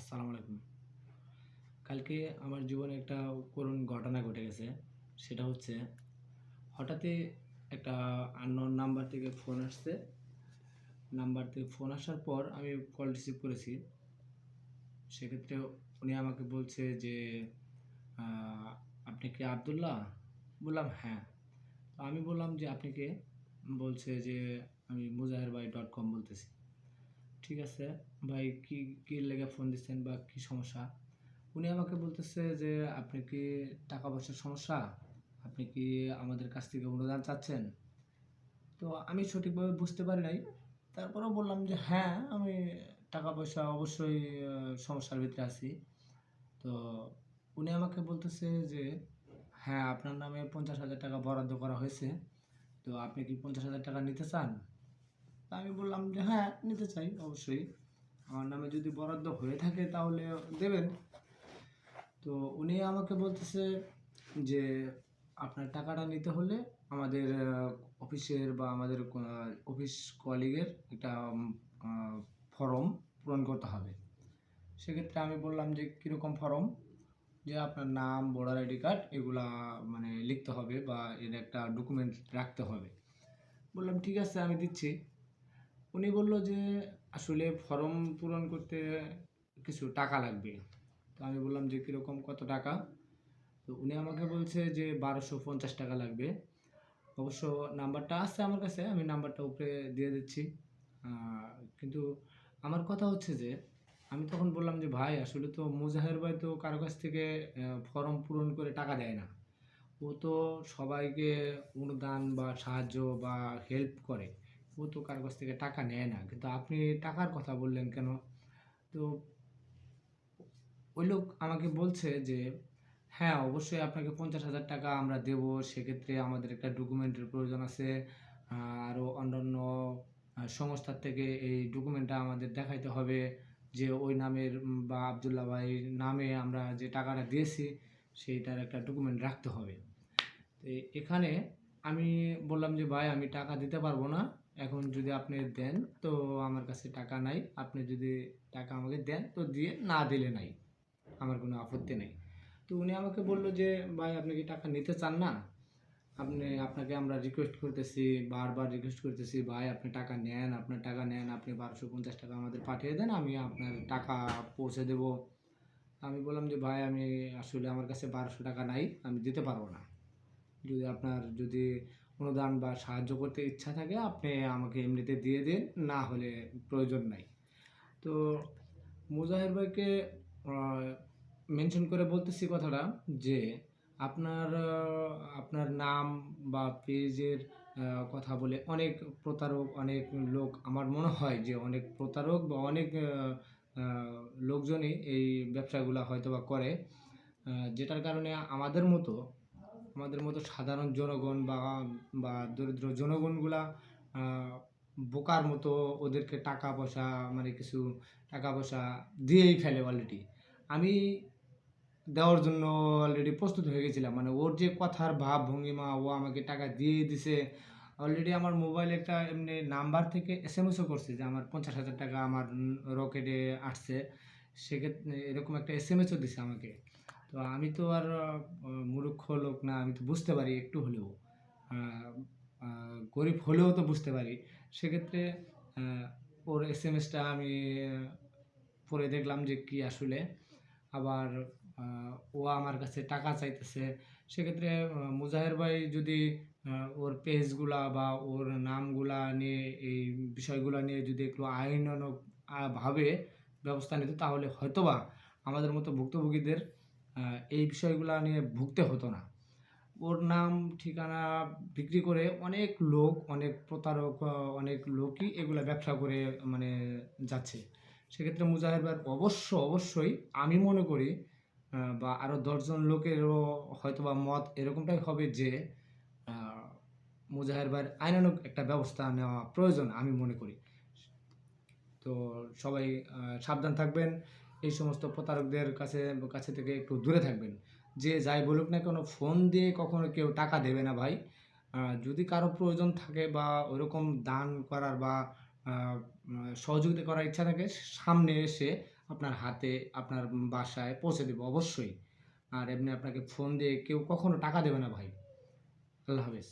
আসসালামু আলাইকুম। কালকে আমার জীবনে একটা করুণ ঘটনা ঘটে গেছে। সেটা হচ্ছে, হঠাৎই একটা আননোন নাম্বার থেকে ফোন আসছে। নাম্বার থেকে ফোন আসার পর আমি কল রিসিভ করেছি। সেক্ষেত্রে উনি আমাকে বলছে যে আপনি কি আবদুল্লাহ? বললাম হ্যাঁ। আমি বললাম যে, আপনি কে? বলছে যে, আমি মুজাহের ভাই ডট কম বলতেছি। ঠিক আছে? ভাই, কি কি লেগে ফোন দিচ্ছেন বা কি সমস্যা? উনি আমাকে বলতেছে যে, আপনি কি টাকা পয়সার সমস্যা? আপনি কি আমাদের কাছ থেকে অনুদান চাচ্ছেন? তো আমি সঠিকভাবে বুঝতে পারি নাই। তারপরেও বললাম যে হ্যাঁ আমি টাকা পয়সা অবশ্যই সমস্যার ভিতরে আছি। তো উনি আমাকে বলতেছে যে হ্যাঁ আপনার নামে পঞ্চাশ হাজার টাকা বরাদ্দ করা হয়েছে। তো আপনি কি পঞ্চাশ হাজার টাকা নিতে চান? তা আমি বললাম যে হ্যাঁ নিতে চাই অবশ্যই। আমার নামে যদি বরাদ্দ হয়ে থাকে তাহলে দেবেন। তো উনি আমাকে বলতেছে যে, আপনার টাকাটা নিতে হলে আমাদের অফিসের বা আমাদের অফিস কলিগের একটা ফর্ম পূরণ করতে হবে। সেক্ষেত্রে আমি বললাম যে, কীরকম ফর্ম? যে, আপনার নাম, ভোটার আইডি কার্ড এগুলা মানে লিখতে হবে বা এর একটা ডকুমেন্ট রাখতে হবে। বললাম, ঠিক আছে, আমি দিচ্ছি। উনি বলল যে, আসলে ফর্ম পূরণ করতে কিছু টাকা লাগবে। তো আমি বললাম যে, কীরকম? কত টাকা? তো উনি আমাকে বলছে যে, বারোশো পঞ্চাশ টাকা লাগবে। অবশ্য নাম্বারটা আছে আমার কাছে, আমি নাম্বারটা উপরে দিয়ে দিচ্ছি। কিন্তু আমার কথা হচ্ছে যে, আমি তখন বললাম যে, ভাই, আসলে তো মুজাহের ভাই তো কারও কাছ থেকে ফর্ম পূরণ করে টাকা দেয় না। ও তো সবাইকে অনুদান বা সাহায্য বা হেল্প করে। ও তো কারও কাছ থেকে টাকা নেয় না। কিন্তু আপনি টাকার কথা বললেন কেন? তো ওই লোক আমাকে বলছে যে হ্যাঁ অবশ্যই আপনাকে পঞ্চাশ হাজার টাকা আমরা দেব। সেক্ষেত্রে আমাদের একটা ডকুমেন্টের প্রয়োজন আছে। আরও অন্যান্য সংস্থার থেকে এই ডকুমেন্টটা আমাদের দেখাইতে হবে যে ওই নামের বা আবদুল্লা ভাইয়ের নামে আমরা যে টাকাটা দিয়েছি, সেইটার একটা ডকুমেন্ট রাখতে হবে। তো এখানে আমি বললাম যে, ভাই, আমি টাকা দিতে পারব না। এখন যদি আপনি দেন, তো আমার কাছে টাকা নাই। আপনি যদি টাকা আমাকে দেন, তো দিয়ে না দিলে নাই। আমার কোনো আপত্তি নেই। তো উনি আমাকে বলল যে, ভাই, আপনি কি টাকা নিতে চান না? আপনি, আপনাকে আমরা রিকোয়েস্ট করতেছি, বারবার রিকোয়েস্ট করতেছি, ভাই, আপনি টাকা নেন, আপনার টাকা নেন, আপনি বারোশো পঞ্চাশ টাকা আমাদের পাঠিয়ে দেন, আমি আপনার টাকা পৌঁছে দেব। আমি বললাম যে, ভাই, আমি আসলে আমার কাছে বারোশো টাকা নাই, আমি দিতে পারব না। যদি আপনার, যদি অনুদান বা সাহায্য করতে ইচ্ছা থাকে, আপনি আমাকে এমনিতে দিয়ে দিন, না হলে প্রয়োজন নাই। তো মুজাহির ভাইকে মেনশন করে বলতেছি কথাটা যে, আপনার আপনার নাম বা পেজের কথা বলে অনেক প্রতারক, অনেক লোক, আমার মনে হয় যে অনেক প্রতারক বা অনেক লোকজনই এই ব্যবসাগুলো হয়তো বা করে যেটার কারণে আমাদের মতো আমাদের মতো সাধারণ জনগণ বা বা দরিদ্র জনগণগুলা বোকার মতো ওদেরকে টাকা পয়সা মানে কিছু টাকা পয়সা দিয়েই ফেলে অলরেডি আমি দেওয়ার জন্য অলরেডি প্রস্তুত হয়ে গেছিলাম। মানে ওর যে কথার ভাব, ভঙ্গিমা, ও আমাকে টাকা দিয়ে দিছে অলরেডি আমার মোবাইলে একটা এমনি নাম্বার থেকে এস এম এসও করছে যে আমার পঞ্চাশ হাজার টাকা আমার রকেটে আসছে। সেক্ষেত্রে এরকম একটা এস এম এসও দিছে আমাকে। তো আমি তো আর মূর্খ লোক না আমি তো বুঝতে পারি একটু হলেও। গরিব হলেও তো বুঝতে পারি। সেক্ষেত্রে ওর এস এম এসটা আমি পড়ে দেখলাম যে কি আসলে। আবার ও আমার কাছে টাকা চাইতেছে। সেক্ষেত্রে মুজাহের ভাই যদি ওর পেজগুলা বা ওর নামগুলা নিয়ে এই বিষয়গুলা নিয়ে যদি একটু আহ, ভাবে ব্যবস্থা নিত তাহলে হয়তোবা আমাদের মতো ভুক্তভোগীদের এই বিষয়গুলা নিয়ে ভুগতে হতো না। ওর নাম, ঠিকানা বিক্রি করে অনেক লোক, অনেক প্রতারক অনেক লোকই এগুলা ব্যবসা করে মানে যাচ্ছে। সেক্ষেত্রে মুজাহির ভাইয়ের অবশ্য, অবশ্যই আমি মনে করি বা আরও দশজন লোকেরও হয়তো বা মত এরকমটাই হবে যে মুজাহির ভাইয়ের আইনানুগ একটা ব্যবস্থা নেওয়া প্রয়োজন আমি মনে করি। তো সবাই সাবধান থাকবেন। এই সমস্ত প্রতারকদের কাছে কাছে থেকে একটু দূরে থাকবেন। যে যাই বলুক না কেন, ফোন দিয়ে কখনো কেউ টাকা দেবে না ভাই। যদি কারও প্রয়োজন থাকে বা ওরকম দান করার বা সহযোগিতা করার ইচ্ছা থাকে, সামনে এসে আপনার হাতে, আপনার বাসায় পৌঁছে দেবো অবশ্যই। আর এমনি আপনাকে ফোন দিয়ে কেউ কখনো টাকা দেবে না ভাই। আল্লাহ হাফেজ।